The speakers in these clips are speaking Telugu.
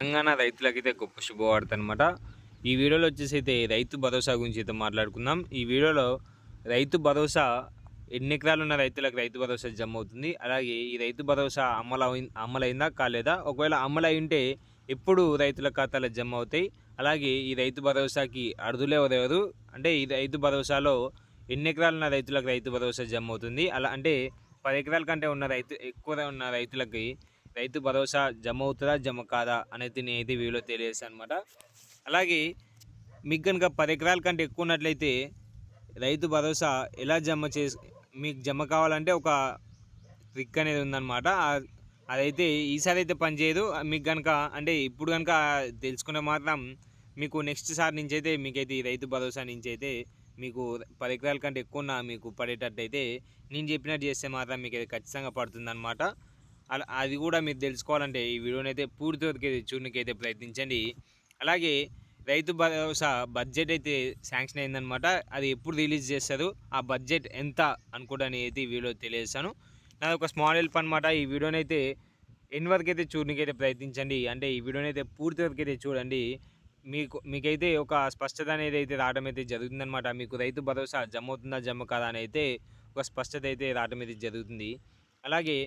తెలంగాణ రైతులకైతే గొప్ప శుభవార్త అనమాట ఈ వీడియోలో వచ్చేసి అయితే రైతు భరోసా గురించి అయితే మాట్లాడుకుందాం. ఈ వీడియోలో రైతు భరోసా ఎన్ని ఎకరాలు ఉన్న రైతులకు రైతు భరోసా జమ అవుతుంది అలాగే ఈ రైతు భరోసా అమలు అమలైందా కాలేదా? ఒకవేళ అమలు అయి ఉంటే ఎప్పుడు రైతుల ఖాతాలో జమ అవుతాయి అలాగే ఈ రైతు భరోసాకి అర్హులు అంటే ఈ రైతు భరోసాలో ఎన్ని ఎకరాలు ఉన్న రైతులకు రైతు భరోసా జమ అవుతుంది అలా అంటే పది ఎకరాల కంటే ఉన్న రైతు ఎక్కువ ఉన్న రైతులకి రైతు భరోసా జమ అవుతుందా జమ కాదా అనేది నేనైతే వీడియోలో తెలియజేస్తాను అనమాట అలాగే మీకు కనుక పది ఎకరాల కంటే ఎక్కువ ఉన్నట్లయితే రైతు భరోసా ఎలా జమ చేసి మీకు జమ కావాలంటే ఒక ట్రిక్ అనేది ఉందన్నమాట. అదైతే ఈసారి అయితే పనిచేయదు మీకు కనుక అంటే ఇప్పుడు కనుక తెలుసుకునే మాత్రం మీకు నెక్స్ట్ సారి నుంచి అయితే మీకైతే ఈ రైతు భరోసా నుంచి అయితే మీకు పది ఎకరాల కంటే ఎక్కువ ఉన్న మీకు పడేటట్టు అయితే నేను చెప్పినట్టు చేస్తే మాత్రం మీకు అయితే ఖచ్చితంగా పడుతుందన్నమాట. అది కూడా మీరు తెలుసుకోవాలంటే ఈ వీడియోని అయితే పూర్తి వరకు అయితే చూడడానికి అయితే ప్రయత్నించండి. అలాగే రైతు భరోసా బడ్జెట్ అయితే శాంక్షన్ అయిందనమాట అది ఎప్పుడు రిలీజ్ చేస్తారు ఆ బడ్జెట్ ఎంత అనుకోవడానికి అయితే ఈ వీడియో తెలియజేస్తాను. నాది ఒక స్మాల్ హెల్ప్ అనమాట ఈ వీడియోని అయితే ఎన్ని వరకు అయితే చూడడానికి అయితే ప్రయత్నించండి అంటే ఈ వీడియోని అయితే పూర్తి వరకు అయితే చూడండి. మీకు మీకైతే ఒక స్పష్టత అనేది అయితే రావడం అయితే జరుగుతుందనమాట మీకు రైతు భరోసా జమ అవుతుందా జమ కాదా అని అయితే ఒక స్పష్టత అయితే రావడం అయితే జరుగుతుంది. అలాగే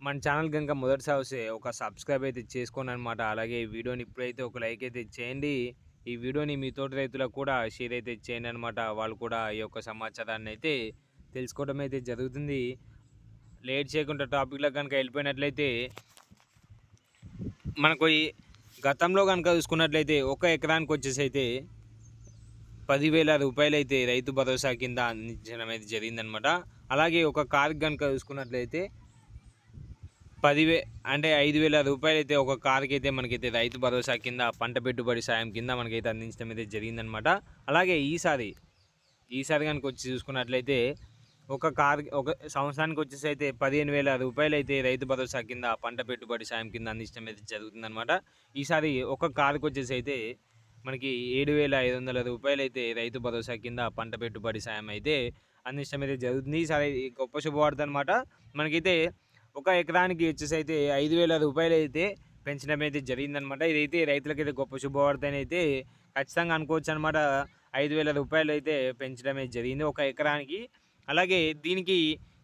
మన ఛానల్ కనుక మొదటిసారి వస్తే ఒక సబ్స్క్రైబ్ అయితే చేసుకోండి అనమాట అలాగే ఈ వీడియోని ఇప్పుడైతే ఒక లైక్ అయితే చేయండి. ఈ వీడియోని మీ తోటి రైతులకు కూడా షేర్ అయితే చేయండి అనమాట వాళ్ళు కూడా ఈ యొక్క సమాచారాన్ని అయితే తెలుసుకోవడం అయితే జరుగుతుంది. లేట్ చేయకుండా టాపిక్లో కనుక వెళ్ళిపోయినట్లయితే మనకు ఈ గతంలో కనుక చూసుకున్నట్లయితే ఒక ఎకరానికి వచ్చేసి అయితే పదివేల రూపాయలు అయితే రైతు భరోసా కింద అందించడం అయితే జరిగిందనమాట అలాగే ఒక కారు కనుక చూసుకున్నట్లయితే పదివే అంటే ఐదు వేల రూపాయలు అయితే ఒక కార్కి అయితే మనకైతే రైతు భరోసా కింద పంట పెట్టుబడి సాయం కింద మనకైతే అందించడం అయితే జరిగిందనమాట అలాగే ఈసారి ఈసారి కనుక వచ్చి చూసుకున్నట్లయితే ఒక కార్ ఒక సంవత్సరానికి వచ్చేసి అయితే పదిహేను వేల రూపాయలు అయితే రైతు భరోసా కింద పంట పెట్టుబడి సాయం కింద అందించడం అయితే జరుగుతుందనమాట ఈసారి ఒక కారుకి వచ్చేసి అయితే మనకి ఏడు వేల ఐదు వందల రూపాయలు అయితే రైతు భరోసా కింద పంట పెట్టుబడి సాయం అయితే అందించడం అయితే జరుగుతుంది. ఈసారి ఈ గొప్ప శుభవార్త అనమాట మనకైతే ఒక ఎకరానికి వచ్చేసి అయితే ఐదు వేల రూపాయలు అయితే పెంచడం అయితే జరిగిందనమాట. ఇదైతే రైతులకైతే గొప్ప శుభవార్త అయితే ఖచ్చితంగా అనుకోవచ్చు అనమాట. ఐదు వేల రూపాయలు అయితే పెంచడం అయితే జరిగింది ఒక ఎకరానికి. అలాగే దీనికి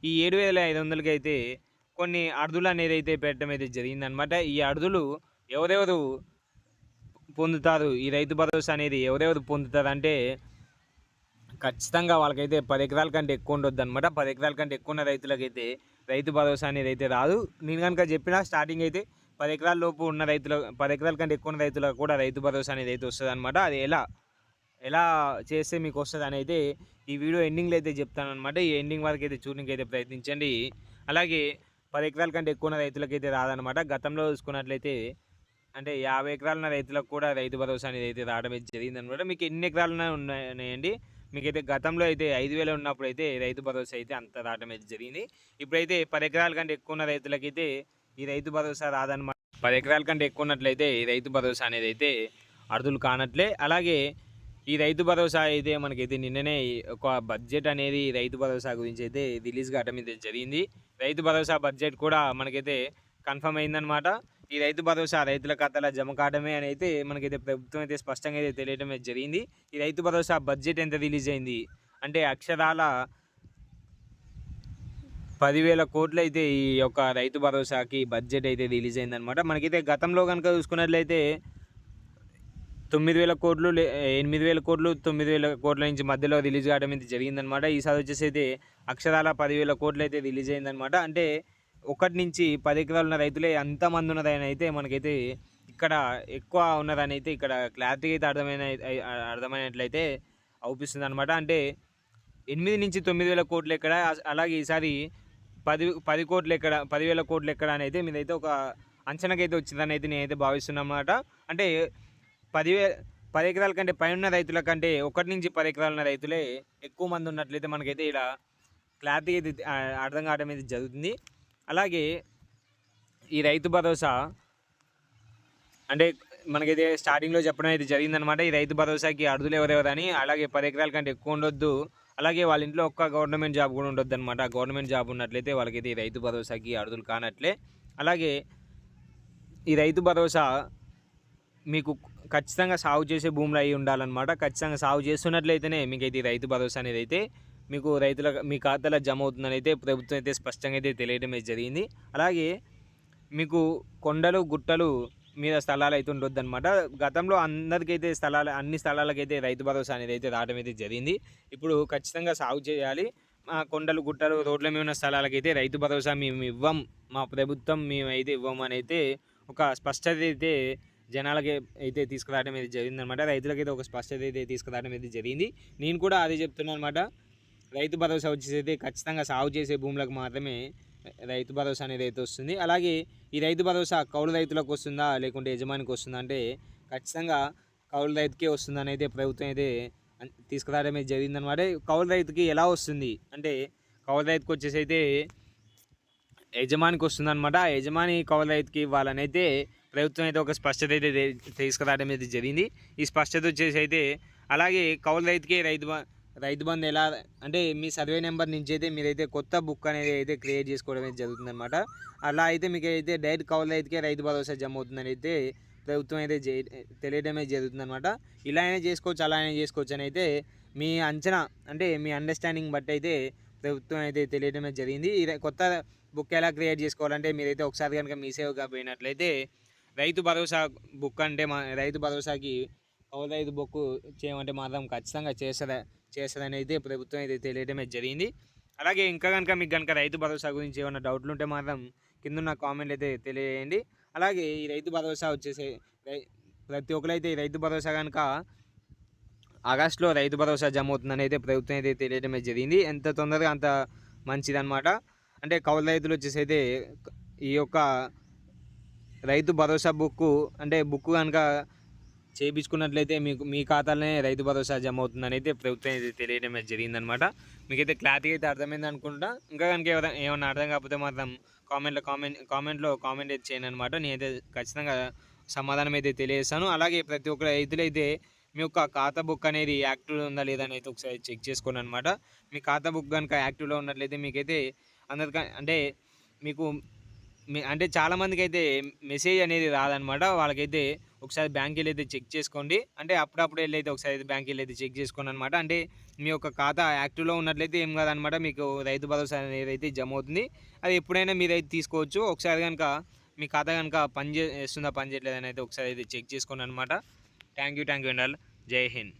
ఈ ఏడు వేల ఐదు వందలకి అయితే కొన్ని అర్థులు అనేది అయితే పెట్టడం అయితే జరిగిందనమాట. ఈ అర్థులు ఎవరెవరు పొందుతారు? ఈ రైతు భరోసా అనేది ఎవరెవరు పొందుతారు? అంటే ఖచ్చితంగా వాళ్ళకైతే పది ఎకరాల కంటే ఎక్కువ ఉండొద్దు అనమాట పది ఎకరాల కంటే ఎక్కువ ఉన్న రైతులకైతే రైతు భరోసా అనేది అయితే రాదు. నేను కనుక చెప్పిన స్టార్టింగ్ అయితే పది ఎకరాల లోపు ఉన్న రైతుల పది ఎకరాల కంటే ఎక్కువ ఉన్న రైతులకు కూడా రైతు భరోసా అనేది అయితే వస్తుంది అనమాట అది ఎలా ఎలా చేస్తే మీకు వస్తుంది అని అయితే ఈ వీడియో ఎండింగ్లో అయితే చెప్తాను అనమాట ఈ ఎండింగ్ వరకు అయితే చూడడానికి అయితే ప్రయత్నించండి. అలాగే పది ఎకరాల కంటే ఎక్కువ ఉన్న రైతులకైతే రాదనమాట గతంలో చూసుకున్నట్లయితే అంటే యాభై ఎకరాల రైతులకు కూడా రైతు భరోసా అనేది అయితే రావడం అయితే జరిగిందనమాట మీకు ఎన్ని ఎకరాలు ఉన్నాయండి? మీకైతే గతంలో అయితే ఐదు వేలు ఉన్నప్పుడు అయితే రైతు భరోసా అయితే అంత రావడం అయితే జరిగింది. ఇప్పుడైతే పది ఎకరాల కంటే ఎక్కువ ఉన్న రైతులకైతే ఈ రైతు భరోసా రాదనమాట పది ఎకరాల కంటే ఎక్కువ ఉన్నట్లయితే ఈ రైతు భరోసా అనేది అయితే అర్థులు కానట్లే. అలాగే ఈ రైతు భరోసా అయితే మనకైతే నిన్ననే ఒక బడ్జెట్ అనేది రైతు భరోసా గురించి అయితే రిలీజ్ కావడం అయితే జరిగింది. రైతు భరోసా బడ్జెట్ కూడా మనకైతే కన్ఫర్మ్ అయిందనమాట ఈ రైతు భరోసా రైతుల ఖాతాలో జమ కావడమే అని అయితే మనకైతే ప్రభుత్వం అయితే స్పష్టంగా అయితే తెలియడం జరిగింది. ఈ రైతు భరోసా బడ్జెట్ ఎంత రిలీజ్ అయింది? అంటే అక్షరాల పదివేల కోట్లు అయితే ఈ యొక్క రైతు భరోసాకి బడ్జెట్ అయితే రిలీజ్ అయిందనమాట మనకైతే గతంలో కనుక చూసుకున్నట్లయితే తొమ్మిది వేల కోట్లు ఎనిమిది వేల కోట్లు తొమ్మిది వేల కోట్ల నుంచి మధ్యలో రిలీజ్ కావడం అయితే జరిగిందనమాట ఈసారి వచ్చేసి అయితే అక్షరాల పదివేల కోట్లు అయితే రిలీజ్ అయిందనమాట అంటే ఒకటి నుంచి పది ఎకరాలు ఉన్న రైతులే అంతమంది ఉన్నదని అయితే మనకైతే ఇక్కడ ఎక్కువ ఉన్నదని అయితే ఇక్కడ క్లారిటీ అయితే అర్థమైన అర్థమైనట్లయితే అవుపిస్తుంది అనమాట అంటే ఎనిమిది నుంచి తొమ్మిది వేల కోట్లు ఎక్కడ అలాగే ఈసారి పది పది కోట్లు ఎక్కడ పదివేల కోట్లు ఎక్కడ అని అయితే మీదైతే ఒక అంచనాకైతే వచ్చిందని అయితే నేనైతే భావిస్తున్నాను అనమాట అంటే పదివే పది ఎకరాల కంటే పైన రైతుల కంటే ఒకటి నుంచి పది ఎకరాలు ఉన్న రైతులే ఎక్కువ మంది ఉన్నట్లయితే మనకైతే ఇలా క్లారిటీ అయితే అర్థం కావడం అయితే జరుగుతుంది. అలాగే ఈ రైతు భరోసా అంటే మనకైతే స్టార్టింగ్లో చెప్పడం అయితే జరిగిందనమాట ఈ రైతు భరోసాకి అర్హులు ఎవరెవరని అలాగే పది ఎకరాల కంటే ఎక్కువ ఉండొద్దు. అలాగే వాళ్ళ ఇంట్లో ఒక్క గవర్నమెంట్ జాబ్ కూడా ఉండొద్దు అనమాట గవర్నమెంట్ జాబ్ ఉన్నట్లయితే వాళ్ళకైతే ఈ రైతు భరోసాకి అర్హులు కానట్లే. అలాగే ఈ రైతు భరోసా మీకు ఖచ్చితంగా సాగు చేసే భూములు అయి ఉండాలన్నమాట. ఖచ్చితంగా సాగు చేస్తున్నట్లయితేనే మీకైతే ఈ రైతు భరోసా అనేది అయితే మీకు రైతుల మీ ఖాతాలో జమ అవుతుందని అయితే ప్రభుత్వం అయితే స్పష్టంగా అయితే తెలియడం అయితే జరిగింది. అలాగే మీకు కొండలు గుట్టలు మీద స్థలాలు అయితే ఉండొద్దు అనమాట గతంలో అందరికైతే స్థలాలు అన్ని స్థలాలకైతే రైతు భరోసా అనేది అయితే రావడం అయితే జరిగింది. ఇప్పుడు ఖచ్చితంగా సాగు చేయాలి. మా కొండలు గుట్టలు రోడ్ల మీద ఉన్న స్థలాలకైతే రైతు భరోసా మేము ఇవ్వం. మా ప్రభుత్వం మేమైతే ఇవ్వం అని అయితే ఒక స్పష్టత అయితే జనాలకి అయితే తీసుకురావడం అయితే జరిగిందనమాట రైతులకైతే ఒక స్పష్టత అయితే తీసుకురావడం అయితే జరిగింది. నేను కూడా అదే చెప్తున్నాను అనమాట రైతు భరోసా వచ్చేసి అయితే ఖచ్చితంగా సాగు చేసే భూములకు మాత్రమే రైతు భరోసా అనేది అయితే వస్తుంది. అలాగే ఈ రైతు భరోసా కౌలు రైతులకు వస్తుందా లేకుంటే యజమానికి వస్తుందా అంటే ఖచ్చితంగా కౌలు రైతుకే వస్తుందని అయితే ప్రభుత్వం అయితే తీసుకురావడం అయితే జరిగిందనమాట కౌలు రైతుకి ఎలా వస్తుంది అంటే కౌలు రైతుకి వచ్చేసి అయితే యజమానికి వస్తుందన్నమాట. ఆ యజమాని కౌలు రైతుకి ఇవ్వాలని అయితే ప్రభుత్వం అయితే ఒక స్పష్టత అయితే తీసుకురావడం అయితే జరిగింది. ఈ స్పష్టత వచ్చేసి అయితే అలాగే కౌలు రైతుకే రైతు రైతు బంధు ఎలా అంటే మీ సర్వే నెంబర్ నుంచి అయితే మీరైతే కొత్త బుక్ అనేది అయితే క్రియేట్ చేసుకోవడం అయితే జరుగుతుందన్నమాట. అలా అయితే మీకు అయితే డైరెక్ట్ కౌలు అయితే రైతు భరోసా జమ అవుతుందని అయితే ప్రభుత్వం అయితే జే- తెలియడమే జరుగుతుందన్నమాట. ఇలా అయినా చేసుకోవచ్చు అలా అయినా చేసుకోవచ్చు అని అయితే మీ అంచనా అంటే మీ అండర్స్టాండింగ్ బట్టి అయితే ప్రభుత్వం అయితే తెలియడమే జరిగింది. కొత్త బుక్ ఎలా క్రియేట్ చేసుకోవాలంటే మీరైతే ఒకసారి కనుక మీ సేవగా పోయినట్లయితే రైతు భరోసా బుక్ అంటే మా రైతు భరోసాకి కౌలు రైతు బుక్ చేయమంటే మాత్రం ఖచ్చితంగా చేస్తారా చేస్తారని అయితే ప్రభుత్వం అయితే తెలియడమే జరిగింది. అలాగే ఇంకా కనుక మీకు కనుక రైతు భరోసా గురించి ఏమైనా డౌట్లు ఉంటే మాత్రం కింద ఉన్న కామెంట్ అయితే తెలియజేయండి. అలాగే ఈ రైతు భరోసా వచ్చేసి రై- ప్రతి ఒక్కరైతే ఈ రైతు భరోసా కనుక ఆగస్టులో రైతు భరోసా జమ అవుతుందని అయితే ప్రభుత్వం అయితే తెలియడమే జరిగింది. ఎంత తొందరగా అంత మంచిదన్నమాట. అంటే కౌలు రైతులు వచ్చేసి అయితే ఈ యొక్క రైతు భరోసా బుక్ అంటే బుక్ కనుక చేయించుకున్నట్లయితే మీకు మీ ఖాతాలోనే రైతు భరోసా జమ అవుతుందని అయితే ప్రభుత్వం అయితే తెలియడం జరిగిందనమాట మీకైతే క్లారిటీ అయితే అర్థమైంది అనుకుంటా. ఇంకా కనుక ఎవరైనా ఏమైనా అర్థం కాకపోతే మాత్రం కామెంట్లో కామెంట్ కామెంట్లో కామెంట్ అయితే చేయండి అనమాట నేనైతే ఖచ్చితంగా సమాధానం అయితే తెలియజేస్తాను. అలాగే ప్రతి ఒక్క రైతులైతే మీ యొక్క ఖాతా బుక్ అనేది యాక్టివ్లో ఉందా లేదా అని అయితే ఒకసారి చెక్ చేసుకోండి అనమాట మీ ఖాతా బుక్ కనుక యాక్టివ్లో ఉన్నట్లయితే మీకైతే అందరికీ అంటే మీకు అంటే చాలామందికి అయితే మెసేజ్ అనేది రాదనమాట. వాళ్ళకైతే ఒకసారి బ్యాంక్ వెళ్ళి అయితే చెక్ చేసుకోండి. అంటే అప్పుడప్పుడు వెళ్ళి అయితే ఒకసారి బ్యాంక్ వెళ్ళి అయితే చెక్ చేసుకోండి అనమాట అంటే మీ యొక్క ఖాతా యాక్టివ్లో ఉన్నట్లయితే ఏం కాదనమాట. మీకు రైతు భరోసా అనేది అయితే జమ అవుతుంది అది ఎప్పుడైనా మీరు అయితే తీసుకోవచ్చు. ఒకసారి కనుక మీ ఖాతా కనుక పని చేస్తుందా పని చేయట్లేదని అయితే ఒకసారి అయితే చెక్ చేసుకోండి అనమాట థ్యాంక్ యూ థ్యాంక్ యూ అండి జై హింద్.